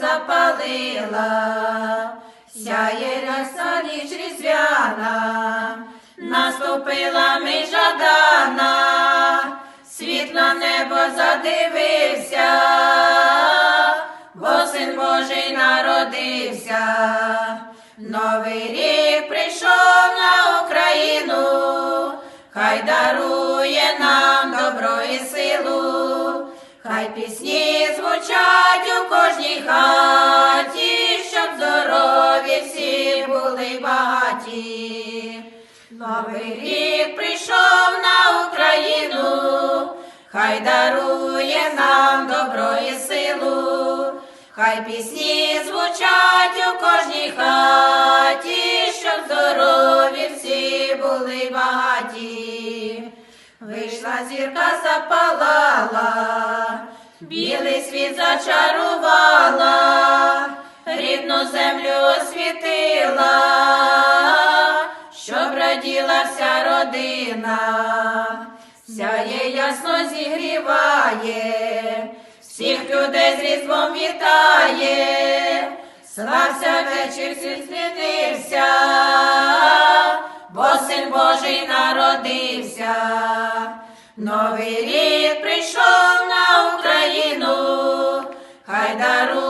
запалила, сяє ряса ніч різдвяна, наступила ми жадана, світ на небо задивився, бо син Божий народився, новий рік прийшов на Україну, хай дарує нам добро і силу, хай пісні звучать у хаті, щоб здорові всі були багаті. Новий рік прийшов на Україну, хай дарує нам добро і силу, хай пісні звучать у кожній хаті, щоб здорові всі були багаті. Вийшла зірка запалала, білий світ зачарувала, освітила, щоб вся родина, сяє ясно зігріває, всіх людей з різдвом вітає, слався вечір світ світився, бо син Божий народився. Новий рік прийшов на Україну, хай дарує